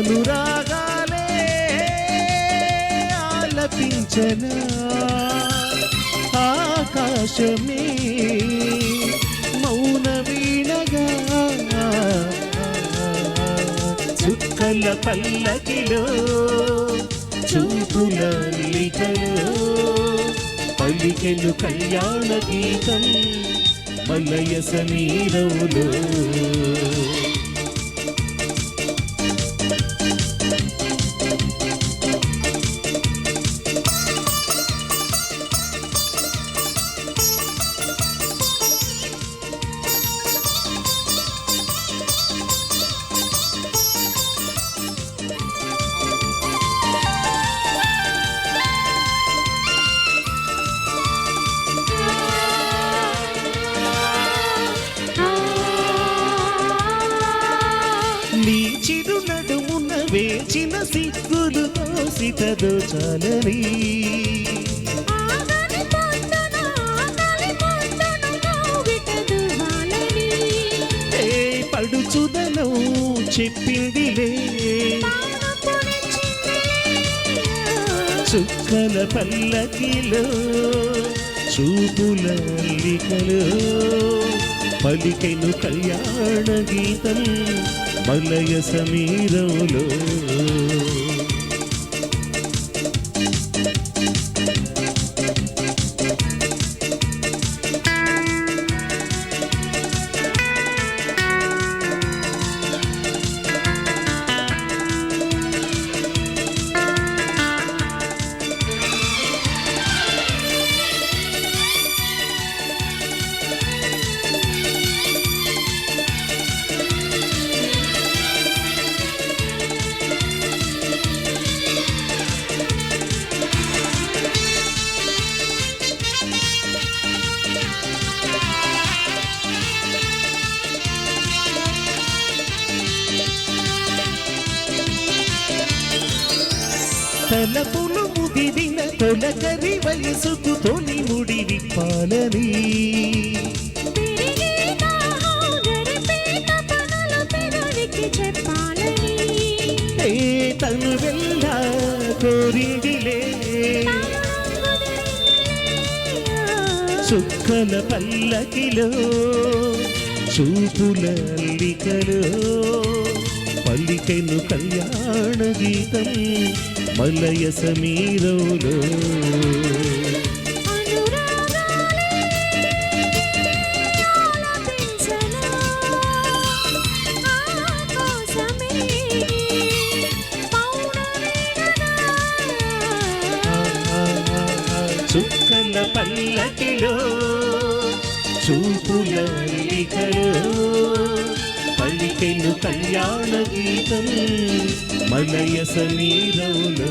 అనురాగాలే ఆకాశమే మౌన వీణగా చుక్కల పల్లకిలో చూపుల లిటలో కళ్యాణ గీతం మలయ సమీరంలో. వేచిన సిగ్గులు దోసితదో చాలని. పడుచుదనం చెప్పిందిలే. చుక్కల పల్లకిలో చూపుల అల్లికలో పలికెను కళ్యాణ గీతం మలయ సమీరంలో తలపులు ముదిరిన తొలకరి వయసుకు తొలి ముడి విప్పాలని. తను వెళ్ళ కోరిందిలే చుక్కల పల్లకిలో చూపుల అల్లికలో పల్లికెను కళ్యాణ గీతం మలయ సమీరంలో చుక్కల పల్లకిలో చూపుల అల్లికలో పలికెను కళ్యాణ గీతం. ఆలయ సమీరంలో